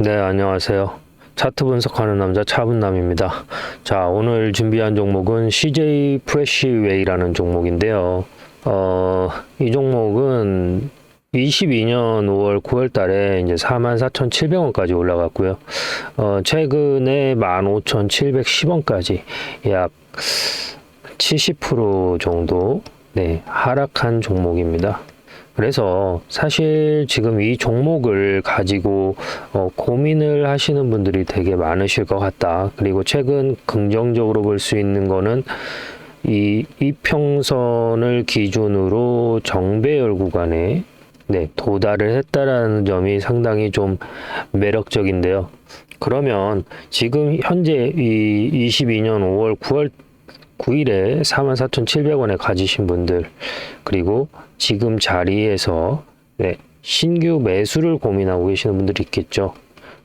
네, 안녕하세요. 차트 분석하는 남자 차분남입니다. 자, 오늘 준비한 종목은 CJ 프레시웨이라는 종목인데요. 어, 이 종목은 22년 5월 9월 달에 이제 44,700원까지 올라갔고요. 어, 최근에 15,710원까지 약 70% 정도 네, 하락한 종목입니다. 그래서 사실 지금 이 종목을 가지고 어, 고민을 하시는 분들이 되게 많으실 것 같다. 그리고 최근 긍정적으로 볼 수 있는 거는 이 이평선을 기준으로 정배열 구간에 네, 도달을 했다라는 점이 상당히 좀 매력적인데요. 그러면 지금 현재 이 22년 5월 9월 9일에 44,700원에 가지신 분들 그리고 지금 자리에서 네, 신규 매수를 고민하고 계시는 분들이 있겠죠.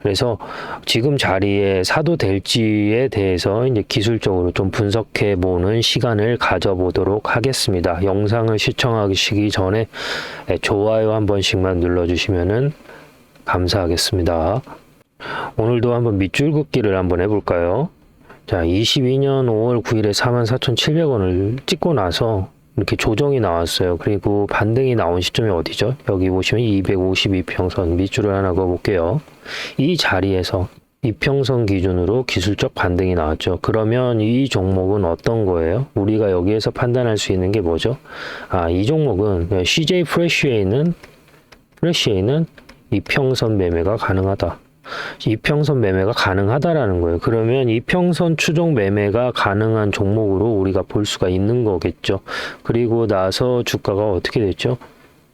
그래서 지금 자리에 사도 될지에 대해서 이제 기술적으로 좀 분석해 보는 시간을 가져보도록 하겠습니다. 영상을 시청하시기 전에 네, 좋아요 한 번씩만 눌러주시면은 감사하겠습니다. 오늘도 한번 밑줄 긋기를 한번 해볼까요? 자, 22년 5월 9일에 44,700원을 찍고 나서 이렇게 조정이 나왔어요. 그리고 반등이 나온 시점이 어디죠? 여기 보시면 252평선 밑줄을 하나 그어볼게요. 이 자리에서 이평선 기준으로 기술적 반등이 나왔죠. 그러면 이 종목은 어떤 거예요? 우리가 여기에서 판단할 수 있는 게 뭐죠? 아, 이 종목은 CJ 프레쉬에는 프레쉬에는 이평선 매매가 가능하다. 이평선 매매가 가능하다라는 거예요. 그러면 이평선 추종 매매가 가능한 종목으로 우리가 볼 수가 있는 거겠죠. 그리고 나서 주가가 어떻게 됐죠?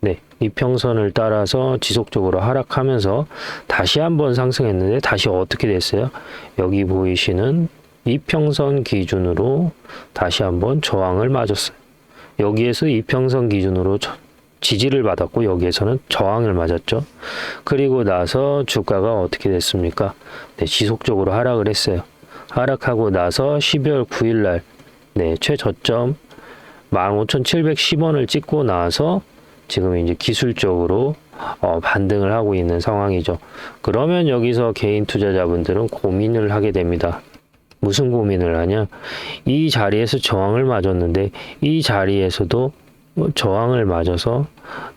네, 이평선을 따라서 지속적으로 하락하면서 다시 한번 상승했는데 다시 어떻게 됐어요? 여기 보이시는 이평선 기준으로 다시 한번 저항을 맞았어요. 여기에서 이평선 기준으로 저- 지지를 받았고 여기에서는 저항을 맞았죠. 그리고 나서 주가가 어떻게 됐습니까? 네, 지속적으로 하락을 했어요. 하락하고 나서 12월 9일 날 네, 최저점 15,710원을 찍고 나서 지금 이제 기술적으로 어, 반등을 하고 있는 상황이죠. 그러면 여기서 개인 투자자분들은 고민을 하게 됩니다. 무슨 고민을 하냐? 이 자리에서 저항을 맞았는데 이 자리에서도 뭐 저항을 맞아서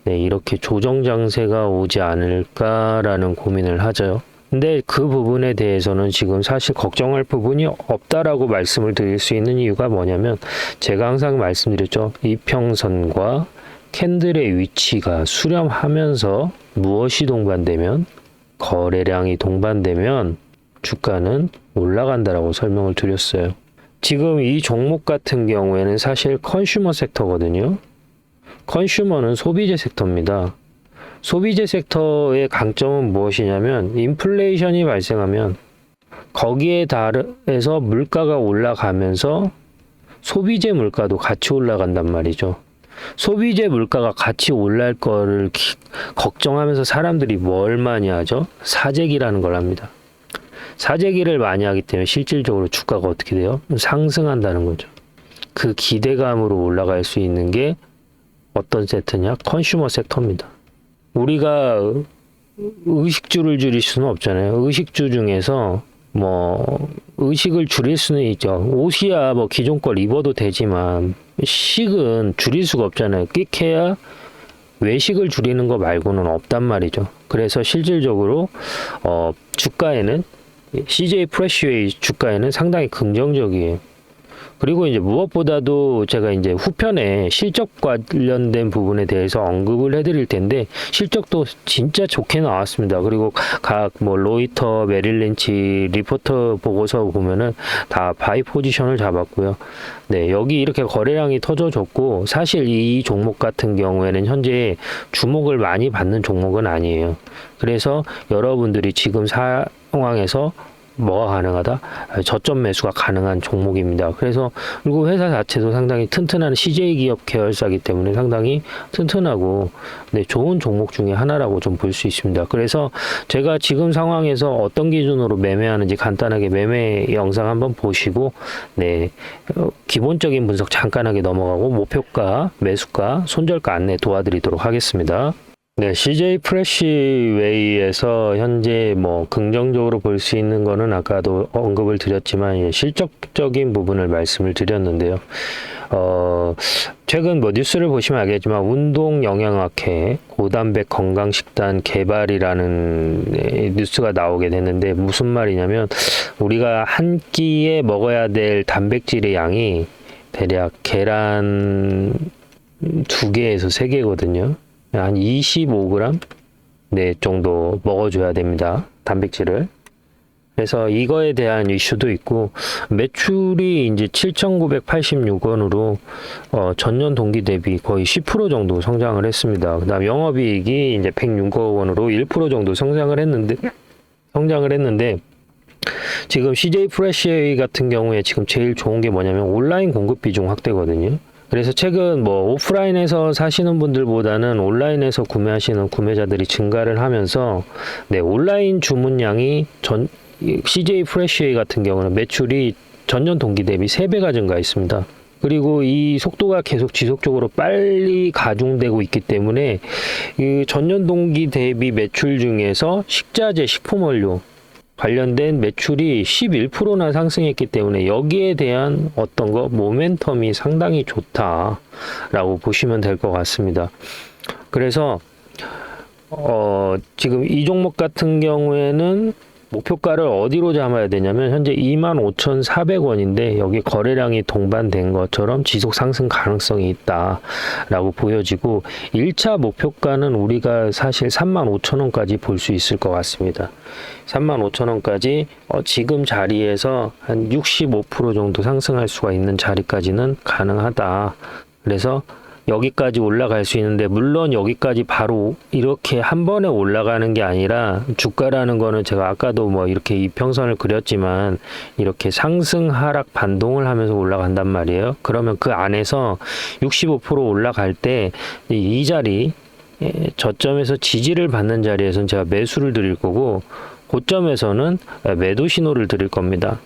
네, 이렇게 조정 장세가 오지 않을까라는 고민을 하죠. 근데 그 부분에 대해서는 지금 사실 걱정할 부분이 없다라고 말씀을 드릴 수 있는 이유가 뭐냐면 제가 항상 말씀드렸죠. 이평선과 캔들의 위치가 수렴하면서 무엇이 동반되면 거래량이 동반되면 주가는 올라간다라고 설명을 드렸어요. 지금 이 종목 같은 경우에는 사실 컨슈머 섹터거든요. 컨슈머는 소비재 섹터입니다. 소비재 섹터의 강점은 무엇이냐면 인플레이션이 발생하면 거기에 따라서 물가가 올라가면서 소비재 물가도 같이 올라간단 말이죠. 소비재 물가가 같이 올랄 거를 기- 걱정하면서 사람들이 뭘 많이 하죠? 사재기라는 걸 합니다. 사재기를 많이 하기 때문에 실질적으로 주가가 어떻게 돼요? 상승한다는 거죠. 그 기대감으로 올라갈 수 있는 게 어떤 세트냐? 컨슈머 섹터입니다. 우리가 의식주를 줄일 수는 없잖아요. 의식주 중에서 뭐 의식을 줄일 수는 있죠. 옷이야 뭐 기존 걸 입어도 되지만 식은 줄일 수가 없잖아요. 끽해야 외식을 줄이는 거 말고는 없단 말이죠. 그래서 실질적으로 어 주가에는 CJ 프레쉬웨이 주가에는 상당히 긍정적이에요. 그리고 이제 무엇보다도 제가 이제 후편에 실적 관련된 부분에 대해서 언급을 해드릴 텐데 실적도 진짜 좋게 나왔습니다. 그리고 각 뭐 로이터, 메릴린치 리포터 보고서 보면은 다 바이 포지션을 잡았고요. 네, 여기 이렇게 거래량이 터져졌고 사실 이 종목 같은 경우에는 현재 주목을 많이 받는 종목은 아니에요. 그래서 여러분들이 지금 상황에서 뭐가 가능하다? 아, 저점 매수가 가능한 종목입니다. 그래서 그리고 회사 자체도 상당히 튼튼한 CJ 기업 계열사기 때문에 상당히 튼튼하고 네, 좋은 종목 중에 하나라고 좀 볼 수 있습니다. 그래서 제가 지금 상황에서 어떤 기준으로 매매하는지 간단하게 매매 영상 한번 보시고 네, 어, 기본적인 분석 잠깐하게 넘어가고 목표가, 매수가, 손절가 안내 도와드리도록 하겠습니다. 네, CJ 프레시웨이에서 현재 뭐 긍정적으로 볼 수 있는 거는 아까도 언급을 드렸지만 예, 실적적인 부분을 말씀을 드렸는데요. 어, 최근 뭐 뉴스를 보시면 알겠지만 운동 영양학회 고단백 건강 식단 개발이라는 네, 뉴스가 나오게 됐는데 무슨 말이냐면 우리가 한 끼에 먹어야 될 단백질의 양이 대략 계란 두 개에서 세 개거든요. 한 25g 네 정도 먹어줘야 됩니다. 단백질을. 그래서 이거에 대한 이슈도 있고 매출이 이제 7,986원으로 어, 전년 동기 대비 거의 10% 정도 성장을 했습니다. 그다음 영업이익이 이제 106억 원으로 1% 정도 성장을 했는데 성장을 했는데 지금 CJ 프레시웨이 같은 경우에 지금 제일 좋은 게 뭐냐면 온라인 공급 비중 확대거든요. 그래서 최근 뭐 오프라인에서 사시는 분들보다는 온라인에서 구매하시는 구매자들이 증가를 하면서 네, 온라인 주문량이 전이 CJ 프레시웨이 같은 경우는 매출이 전년 동기 대비 3배가 증가했습니다. 그리고 이 속도가 계속 지속적으로 빨리 가중되고 있기 때문에 이 전년 동기 대비 매출 중에서 식자재, 식품 원료 관련된 매출이 11%나 상승했기 때문에 여기에 대한 어떤 거 모멘텀이 상당히 좋다라고 보시면 될 것 같습니다. 그래서 어 지금 이 종목 같은 경우에는 목표가를 어디로 잡아야 되냐면 현재 25,400원인데 여기 거래량이 동반된 것처럼 지속 상승 가능성이 있다라고 보여지고 1차 목표가는 우리가 사실 35,000원까지 볼 수 있을 것 같습니다. 35,000원까지 어, 지금 자리에서 한 65% 정도 상승할 수가 있는 자리까지는 가능하다. 그래서 여기까지 올라갈 수 있는데 물론 여기까지 바로 이렇게 한 번에 올라가는 게 아니라 주가라는 거는 제가 아까도 뭐 이렇게 이평선을 그렸지만 이렇게 상승 하락 반동을 하면서 올라간단 말이에요. 그러면 그 안에서 65% 올라갈 때 이 자리 예, 저점에서 지지를 받는 자리에서는 제가 매수를 드릴 거고 고점에서는 매도 신호를 드릴 겁니다.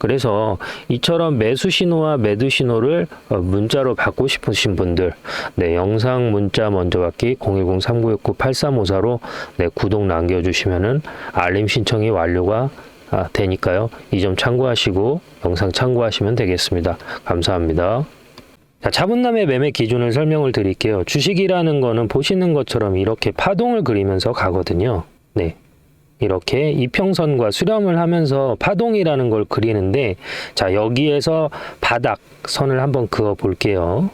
그래서 이처럼 매수 신호와 매도 신호를 어, 문자로 받고 싶으신 분들, 네, 영상 문자 먼저 받기 010-3969-8354로 네, 구독 남겨주시면은 알림 신청이 완료가 아, 되니까요. 이 점 참고하시고 영상 참고하시면 되겠습니다. 감사합니다. 자, 차분남의 매매 기준을 설명을 드릴게요. 주식이라는 거는 보시는 것처럼 이렇게 파동을 그리면서 가거든요. 네. 이렇게 이평선과 수렴을 하면서 파동이라는 걸 그리는데 자 여기에서 바닥 선을 한번 그어 볼게요.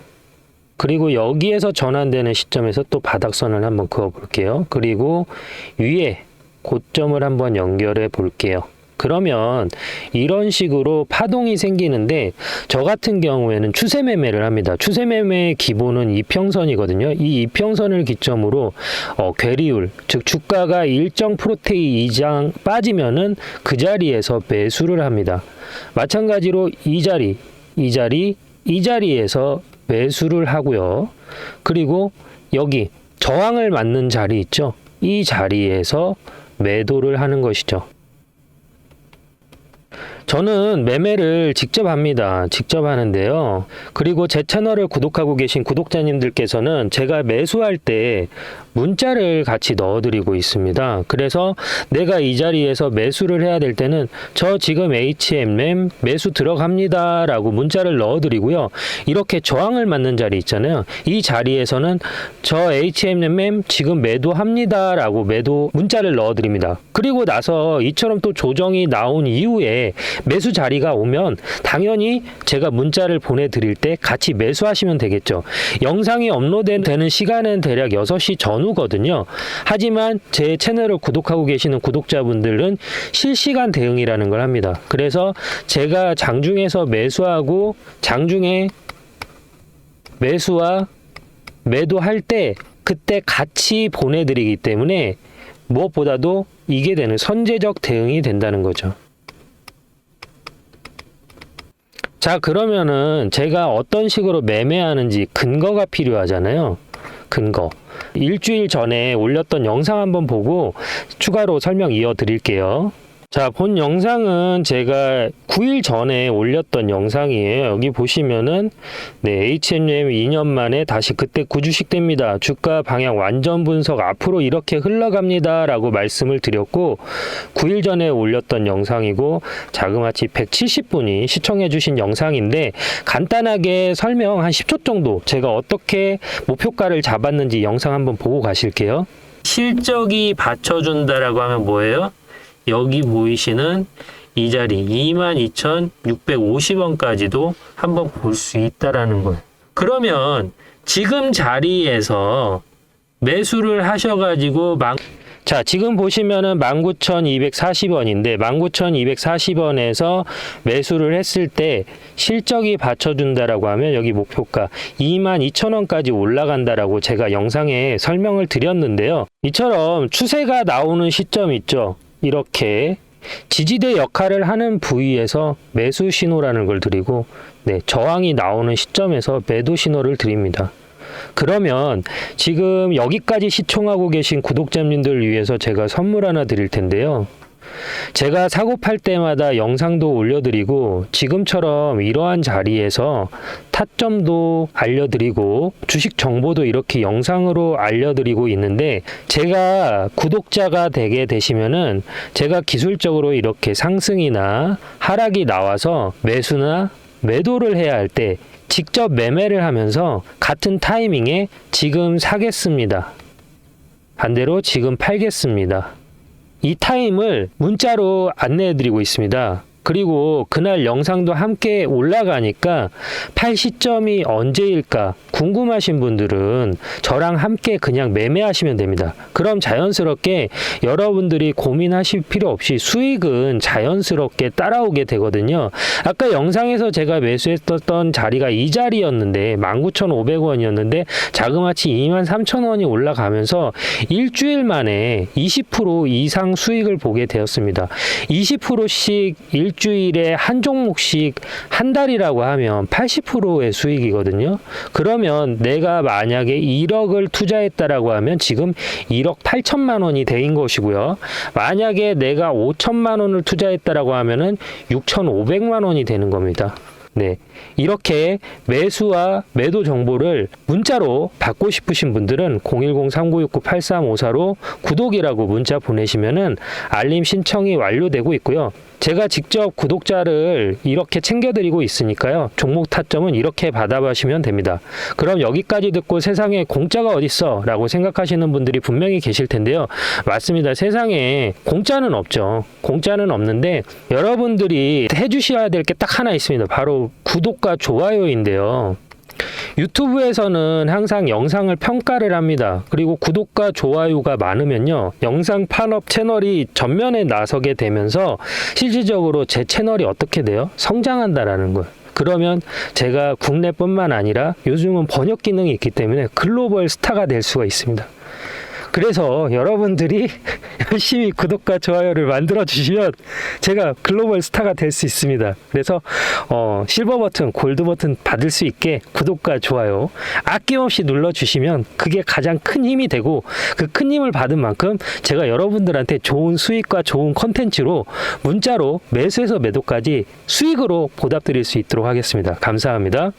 그리고 여기에서 전환되는 시점에서 또 바닥선을 한번 그어 볼게요. 그리고 위에 고점을 한번 연결해 볼게요. 그러면 이런 식으로 파동이 생기는데 저 같은 경우에는 추세 매매를 합니다. 추세 매매의 기본은 이평선이거든요. 이 이평선을 기점으로 어, 괴리율 즉 주가가 일정 프로테이 이상 빠지면은 그 자리에서 매수를 합니다. 마찬가지로 이 자리, 이 자리, 이 자리에서 매수를 하고요. 그리고 여기 저항을 맞는 자리 있죠. 이 자리에서 매도를 하는 것이죠. 저는 매매를 직접 합니다. 직접 하는데요. 그리고 제 채널을 구독하고 계신 구독자님들께서는 제가 매수할 때 문자를 같이 넣어드리고 있습니다. 그래서 내가 이 자리에서 매수를 해야 될 때는 저 지금 HMM 매수 들어갑니다. 라고 문자를 넣어드리고요. 이렇게 저항을 맞는 자리 있잖아요. 이 자리에서는 저 HMM 지금 매도합니다. 라고 매도 문자를 넣어드립니다. 그리고 나서 이처럼 또 조정이 나온 이후에 매수 자리가 오면 당연히 제가 문자를 보내드릴 때 같이 매수하시면 되겠죠. 영상이 업로드되는 시간은 대략 6시 전후거든요. 하지만 제 채널을 구독하고 계시는 구독자분들은 실시간 대응이라는 걸 합니다. 그래서 제가 장중에서 매수하고 장중에 매수와 매도할 때 그때 같이 보내드리기 때문에 무엇보다도 이게 되는 선제적 대응이 된다는 거죠. 자, 그러면은 제가 어떤 식으로 매매하는지 근거가 필요하잖아요. 근거. 일주일 전에 올렸던 영상 한번 보고 추가로 설명 이어 드릴게요. 자, 본 영상은 제가 9일 전에 올렸던 영상이에요. 여기 보시면은 네, HMM 2년 만에 다시 그때 구주식 됩니다. 주가 방향 완전 분석 앞으로 이렇게 흘러갑니다라고 말씀을 드렸고 9일 전에 올렸던 영상이고 자그마치 170분이 시청해 주신 영상인데 간단하게 설명 한 10초 정도 제가 어떻게 목표가를 잡았는지 영상 한번 보고 가실게요. 실적이 받쳐준다라고 하면 뭐예요? 여기 보이시는 이 자리 22,650원까지도 한번 볼 수 있다라는 거예요. 그러면 지금 자리에서 매수를 하셔가지고 망... 자, 지금 보시면은 19,240원인데 19,240원에서 매수를 했을 때 실적이 받쳐준다라고 하면 여기 목표가 22,000원까지 올라간다라고 제가 영상에 설명을 드렸는데요. 이처럼 추세가 나오는 시점 있죠. 이렇게 지지대 역할을 하는 부위에서 매수 신호라는 걸 드리고 네, 저항이 나오는 시점에서 매도 신호를 드립니다. 그러면 지금 여기까지 시청하고 계신 구독자님들 위해서 제가 선물 하나 드릴 텐데요. 제가 사고 팔 때마다 영상도 올려드리고 지금처럼 이러한 자리에서 타점도 알려드리고 주식 정보도 이렇게 영상으로 알려드리고 있는데 제가 구독자가 되게 되시면은 제가 기술적으로 이렇게 상승이나 하락이 나와서 매수나 매도를 해야 할 때 직접 매매를 하면서 같은 타이밍에 지금 사겠습니다. 반대로 지금 팔겠습니다. 이 타임을 문자로 안내해 드리고 있습니다. 그리고 그날 영상도 함께 올라가니까 팔 시점이 언제일까 궁금하신 분들은 저랑 함께 그냥 매매하시면 됩니다. 그럼 자연스럽게 여러분들이 고민하실 필요 없이 수익은 자연스럽게 따라오게 되거든요. 아까 영상에서 제가 매수했던 자리가 이 자리였는데 19,500원이었는데 자그마치 23,000원이 올라가면서 일주일 만에 20% 이상 수익을 보게 되었습니다. 20%씩 일 주일에 한 종목씩 한 달이라고 하면 80%의 수익이거든요. 그러면 내가 만약에 1억을 투자했다라고 하면 지금 1억 8천만 원이 대인 것이고요. 만약에 내가 5천만 원을 투자했다라고 하면은 6,500만 원이 되는 겁니다. 네. 이렇게 매수와 매도 정보를 문자로 받고 싶으신 분들은 010-3969-8354로 구독이라고 문자 보내시면은 알림 신청이 완료되고 있고요. 제가 직접 구독자를 이렇게 챙겨드리고 있으니까요. 종목 타점은 이렇게 받아가시면 됩니다. 그럼 여기까지 듣고 세상에 공짜가 어딨어? 라고 생각하시는 분들이 분명히 계실 텐데요. 맞습니다. 세상에 공짜는 없죠. 공짜는 없는데 여러분들이 해주셔야 될 게 딱 하나 있습니다. 바로 구독과 좋아요인데요. 유튜브에서는 항상 영상을 평가를 합니다. 그리고 구독과 좋아요가 많으면요. 영상 판업 채널이 전면에 나서게 되면서 실질적으로 제 채널이 어떻게 돼요? 성장한다라는 거예요. 그러면 제가 국내뿐만 아니라 요즘은 번역 기능이 있기 때문에 글로벌 스타가 될 수가 있습니다. 그래서 여러분들이 열심히 구독과 좋아요를 만들어 주시면 제가 글로벌 스타가 될 수 있습니다. 그래서 어, 실버 버튼, 골드 버튼 받을 수 있게 구독과 좋아요 아낌없이 눌러 주시면 그게 가장 큰 힘이 되고 그 큰 힘을 받은 만큼 제가 여러분들한테 좋은 수익과 좋은 컨텐츠로 문자로 매수에서 매도까지 수익으로 보답드릴 수 있도록 하겠습니다. 감사합니다.